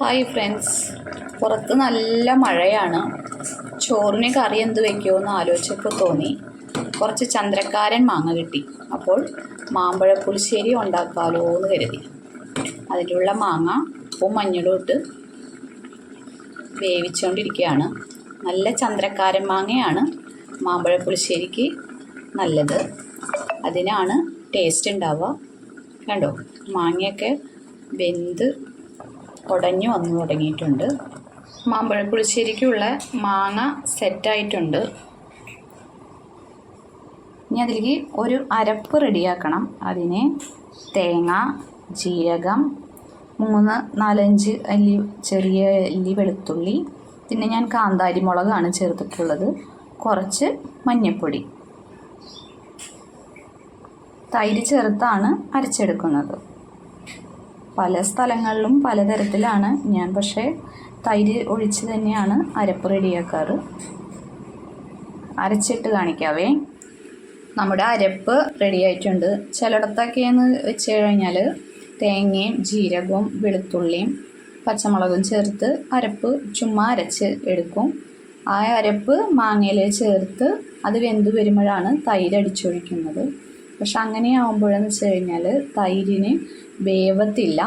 Hi friends പുറത്ത് നല്ല മഴയാണ്. ചോറിന് കറി എന്ത് എന്ന് ആലോചിച്ചപ്പോൾ തോന്നി. കുറച്ച് ചന്ദ്രക്കാരൻ മാങ്ങ കിട്ടി. അപ്പോൾ മാമ്പഴ പുളിശ്ശേരി ഉണ്ടാക്കാലോ എന്ന് കരുതി. അതിലുള്ള മാങ്ങ ഉപ്പും മഞ്ഞളും ഇട്ട് വേവിച്ചുകൊണ്ടിരിക്കുകയാണ് നല്ല ചന്ദ്രക്കാരൻ മാങ്ങയാണ് മാമ്പഴ പുളിശ്ശേരിക്ക് നല്ലത്. അതിനാണ് ടേസ്റ്റ് ഉണ്ടാവുക. കണ്ടോ? മാങ്ങയൊക്കെ വെന്ത് ഉടഞ്ഞു വന്നു തുടങ്ങിയിട്ടുണ്ട്. മാമ്പഴം പുളിശ്ശേരിക്കുള്ള മാങ്ങ സെറ്റായിട്ടുണ്ട്. ഇനി അതിലേക്ക് ഒരു അരപ്പ് റെഡിയാക്കണം. അതിന് തേങ്ങ ജീരകം മൂന്ന് നാലഞ്ച് അല്ലി ചെറിയ അല്ലി വെളുത്തുള്ളി പിന്നെ ഞാൻ കാന്താരി മുളകാണ് ചേർത്തിട്ടുള്ളത്. കുറച്ച് മഞ്ഞൾപ്പൊടി തൈര് ചേർത്താണ് അരച്ചെടുക്കുന്നത്. പല സ്ഥലങ്ങളിലും പലതരത്തിലാണ്. ഞാൻ പക്ഷേ തൈര് ഒഴിച്ച് തന്നെയാണ് അരപ്പ് റെഡിയാക്കാറ്. അരച്ചിട്ട് കാണിക്കാവേ. നമ്മുടെ അരപ്പ് റെഡി ആയിട്ടുണ്ട് ചിലയിടത്തൊക്കെയെന്ന് വെച്ച് കഴിഞ്ഞാൽ തേങ്ങയും ജീരകവും വെളുത്തുള്ളിയും പച്ചമുളകും ചേർത്ത് അരപ്പ് ചുമ്മാ അരച്ച് എടുക്കും. ആ അരപ്പ് മാങ്ങയിൽ ചേർത്ത് അത് വെന്ത് വരുമ്പോഴാണ് തൈര് അടിച്ചൊഴിക്കുന്നത്. പക്ഷെ അങ്ങനെ ആകുമ്പോഴെന്ന് വെച്ച് കഴിഞ്ഞാൽ തൈരിന് വേവത്തില്ല.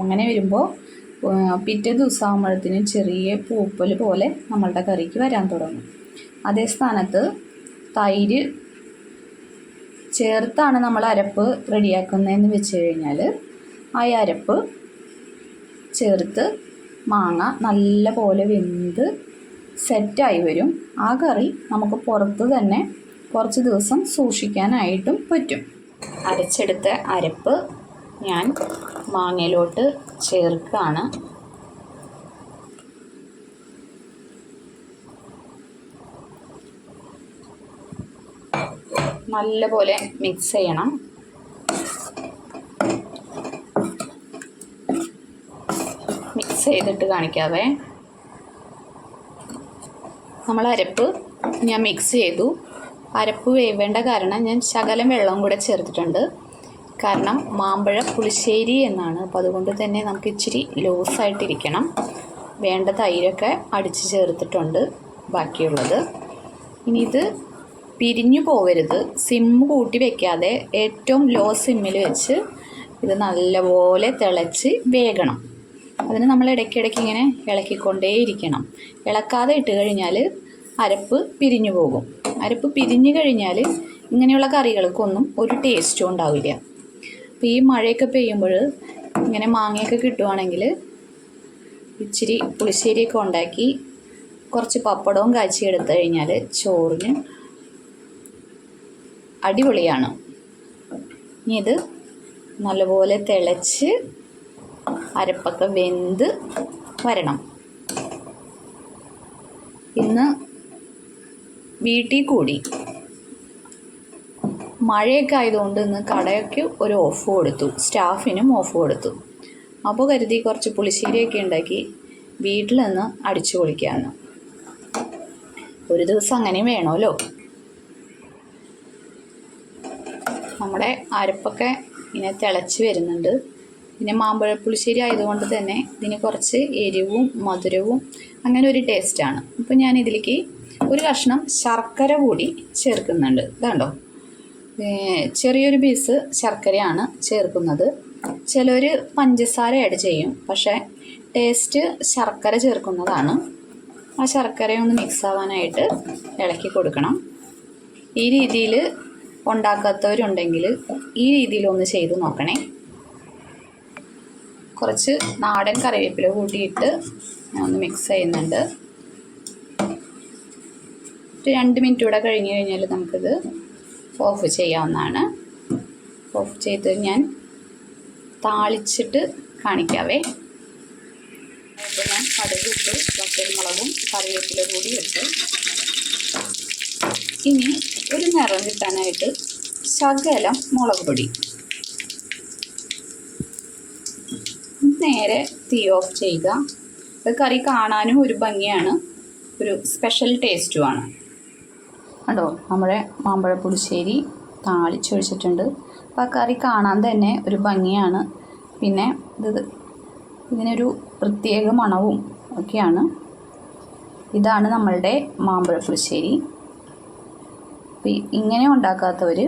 അങ്ങനെ വരുമ്പോൾ പിറ്റേ ദിവസമാകുമ്പോഴത്തിന് ചെറിയ പൂപ്പൽ പോലെ നമ്മളുടെ കറിക്ക് വരാൻ തുടങ്ങും. അതേ സ്ഥാനത്ത് തൈര് ചേർത്താണ് നമ്മൾ അരപ്പ് റെഡിയാക്കുന്നതെന്ന് വെച്ച് കഴിഞ്ഞാൽ ആ അരപ്പ് ചേർത്ത് മാങ്ങ നല്ല പോലെ വെന്ത് സെറ്റായി വരും. ആ കറി നമുക്ക് പുറത്ത് തന്നെ കുറച്ച് ദിവസം സൂക്ഷിക്കാനായിട്ടും പറ്റും. അരച്ചെടുത്ത അരപ്പ് ഞാൻ മാങ്ങയിലോട്ട് ചേർക്കുകയാണ്. നല്ലപോലെ മിക്സ് ചെയ്യണം. മിക്സ് ചെയ്തിട്ട് കാണിക്കാവേ. നമ്മൾ അരപ്പ് ഞാൻ മിക്സ് ചെയ്തു. അരപ്പ് വേവേണ്ട കാരണം ഞാൻ ശകലം വെള്ളവും കൂടെ ചേർത്തിട്ടുണ്ട്. കാരണം മാമ്പഴം പുളിശ്ശേരി എന്നാണ്. അപ്പോൾ അതുകൊണ്ട് തന്നെ നമുക്ക് ഇച്ചിരി ലൂസായിട്ടിരിക്കണം വേണ്ട തൈരൊക്കെ അടിച്ച് ചേർത്തിട്ടുണ്ട് ബാക്കിയുള്ളത്. ഇനി ഇത് പിരിഞ്ഞു പോവരുത് സിമ്മ് കൂട്ടി വെക്കാതെ ഏറ്റവും ലോ സിമ്മിൽ വെച്ച് ഇത് നല്ലപോലെ തിളച്ച് വേകണം. അതിന് നമ്മൾ ഇടയ്ക്കിടയ്ക്ക് ഇങ്ങനെ ഇളക്കിക്കൊണ്ടേയിരിക്കണം. ഇളക്കാതെ ഇട്ട് കഴിഞ്ഞാൽ അരപ്പ് പിരിഞ്ഞു പോകും. അരപ്പ് പിരിഞ്ഞു കഴിഞ്ഞാൽ ഇങ്ങനെയുള്ള കറികൾക്കൊന്നും ഒരു ടേസ്റ്റും ഉണ്ടാവില്ല. അപ്പോൾ ഈ മഴയൊക്കെ പെയ്യുമ്പോൾ ഇങ്ങനെ മാങ്ങയൊക്കെ കിട്ടുവാണെങ്കിൽ ഇച്ചിരി പുളിശ്ശേരിയൊക്കെ ഉണ്ടാക്കി കുറച്ച് പപ്പടവും കാച്ചി എടുത്തു കഴിഞ്ഞാൽ ചോറിന് അടിപൊളിയാണ്. ഇനി ഇത് നല്ലപോലെ തിളച്ച് അരപ്പൊക്കെ വെന്ത് വരണം. ഇന്ന് വീട്ടിൽ കൂടി. മഴയൊക്കെ ആയതുകൊണ്ട് ഇന്ന് കടയ്ക്ക് ഒരു ഓഫ് കൊടുത്തു സ്റ്റാഫിനും ഓഫ് കൊടുത്തു അപ്പോൾ കരുതി കുറച്ച് പുളിശ്ശേരിയൊക്കെ ഉണ്ടാക്കി വീട്ടിൽ നിന്ന് അടിച്ചു പൊളിക്കാമെന്ന് ഒരു ദിവസം അങ്ങനെയും വേണമല്ലോ നമ്മുടെ അരപ്പൊക്കെ ഇങ്ങനെ തിളച്ച് വരുന്നുണ്ട്. പിന്നെ മാമ്പഴ പുളിശ്ശേരി ആയതുകൊണ്ട് തന്നെ ഇതിന് കുറച്ച് എരിവും മധുരവും അങ്ങനെ ഒരു ടേസ്റ്റാണ് അപ്പോൾ ഞാൻ ഇതിലേക്ക് ഒരു കഷ്ണം ശർക്കര കൂടി ചേർക്കുന്നുണ്ട്. ഇതാണ്ടോ? ചെറിയൊരു പീസ് ശർക്കരയാണ് ചേർക്കുന്നത്. ചിലർ പഞ്ചസാര ആഡ് ചെയ്യും. പക്ഷേ ടേസ്റ്റ് ശർക്കര ചേർക്കുന്നതാണ്. ആ ശർക്കരയൊന്ന് മിക്സ് ആവാനായിട്ട് ഇളക്കി കൊടുക്കണം. ഈ രീതിയിൽ ഉണ്ടാക്കാത്തവരുണ്ടെങ്കിൽ ഈ രീതിയിലൊന്ന് ചെയ്ത് നോക്കണേ. കുറച്ച് നാടൻ കറിവേപ്പില കൂട്ടിയിട്ട് ഞാൻ ഒന്ന് മിക്സ് ചെയ്യുന്നുണ്ട്. രണ്ട് മിനിറ്റ് കൂടെ കഴിഞ്ഞ് കഴിഞ്ഞാൽ നമുക്കിത് ഓഫ് ചെയ്യാവുന്നതാണ്. ഓഫ് ചെയ്ത് ഞാൻ താളിച്ചിട്ട് കാണിക്കാവേ. അപ്പോൾ ഞാൻ കടുകിട്ട് പച്ചമുളകും കറിവേപ്പില കൂടി ഇട്ട്. ഇനി ഒരു നിറം കിട്ടാനായിട്ട് ശകലം മുളക് പൊടി. നേരെ തീ ഓഫ് ചെയ്യുക. കറി കാണാനും ഒരു ഭംഗിയാണ്. ഒരു സ്പെഷ്യൽ ടേസ്റ്റുമാണ്. കണ്ടോ? നമ്മുടെ മാമ്പഴ പുളിശ്ശേരി താളിച്ചൊഴിച്ചിട്ടുണ്ട് അപ്പോൾ ആ കറി കാണാൻ തന്നെ ഒരു ഭംഗിയാണ്. പിന്നെ ഇത് ഇതിനൊരു പ്രത്യേക മണവും ഒക്കെയാണ്. ഇതാണ് നമ്മളുടെ മാമ്പഴ പുളിശ്ശേരി. അപ്പോൾ ഇങ്ങനെ ഉണ്ടാക്കാത്തവർ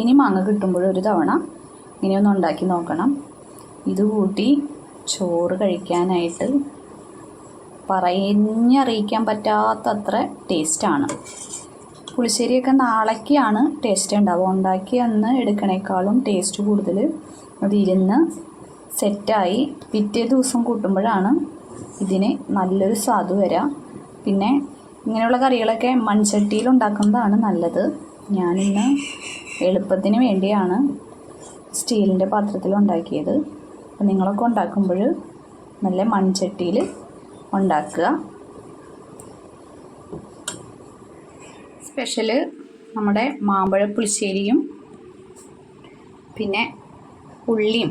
ഇനി മാങ്ങ കിട്ടുമ്പോൾ ഒരു തവണ ഇങ്ങനെയൊന്ന് ഉണ്ടാക്കി നോക്കണം. ഇത് കൂട്ടി ചോറ് കഴിക്കാനായിട്ട് പറഞ്ഞറിയിക്കാൻ പറ്റാത്തത്ര ടേസ്റ്റാണ് പുളിശ്ശേരിയൊക്കെ നാളേക്കാണ് ടേസ്റ്റ് ഉണ്ടാവുക. ഉണ്ടാക്കി അന്ന് എടുക്കണേക്കാളും ടേസ്റ്റ് കൂടുതൽ അതിരുന്ന് സെറ്റായി പിറ്റേ ദിവസം കൂട്ടുമ്പോഴാണ് ഇതിന് നല്ലൊരു സ്വാദ് വരിക പിന്നെ ഇങ്ങനെയുള്ള കറികളൊക്കെ മൺചട്ടിയിൽ ഉണ്ടാക്കുന്നതാണ് നല്ലത്. ഞാനിന്ന് എളുപ്പത്തിന് വേണ്ടിയാണ് സ്റ്റീലിന്റെ പാത്രത്തിൽ ഉണ്ടാക്കിയത്. നിങ്ങളൊക്കെ ഉണ്ടാക്കുമ്പോൾ നല്ല മൺചട്ടിയിൽ ഉണ്ടാക്കുക. സ്പെഷ്യൽ നമ്മുടെ മാമ്പഴ പുളിശ്ശേരിയും പിന്നെ ഉള്ളിയും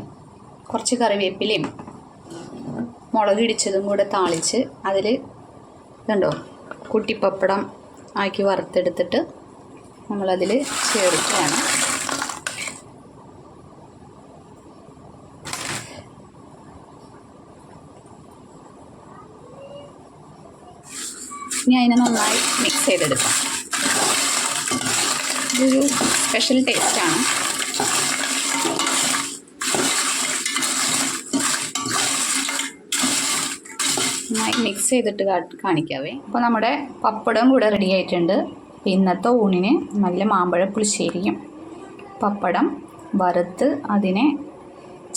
കുറച്ച് കറിവേപ്പിലയും മുളക് ഇടിച്ചതും കൂടെ താളിച്ച് അതിൽ ഇതുണ്ടോ കുട്ടിപ്പപ്പടം ആക്കി വറുത്തെടുത്തിട്ട് നമ്മളതിൽ ചേർക്കുകയാണ്. ഇനി അതിനെ നന്നായി മിക്സ് ചെയ്തെടുക്കാം. ഇതൊരു സ്പെഷ്യൽ ടേസ്റ്റാണ് നന്നായി മിക്സ് ചെയ്തിട്ട് കാണിക്കാവേ. അപ്പോൾ നമ്മുടെ പപ്പടം കൂടെ റെഡി ആയിട്ടുണ്ട്. ഇന്നത്തെ ഊണിന് നല്ല മാമ്പഴ പുളിശ്ശേരിയും പപ്പടം വറുത്ത് അതിനെ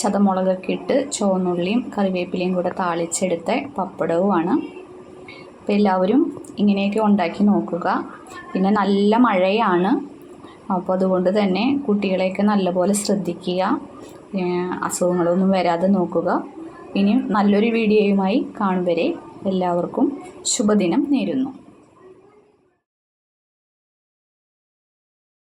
ചതമുളകൊക്കെ ഇട്ട് ചുവന്നുള്ളിയും കറിവേപ്പിലയും കൂടെ താളിച്ചെടുത്ത പപ്പടവുമാണ്. അപ്പോൾ എല്ലാവരും ഇങ്ങനെയൊക്കെ ഉണ്ടാക്കി നോക്കുക. പിന്നെ നല്ല മഴയാണ്. അപ്പോൾ അതുകൊണ്ട് തന്നെ കുട്ടികളെയൊക്കെ നല്ലപോലെ ശ്രദ്ധിക്കുക. അസുഖങ്ങളൊന്നും വരാതെ നോക്കുക. ഇനിയും നല്ലൊരു വീഡിയോയുമായി കാണും വരെ എല്ലാവർക്കും ശുഭദിനം നേരുന്നു.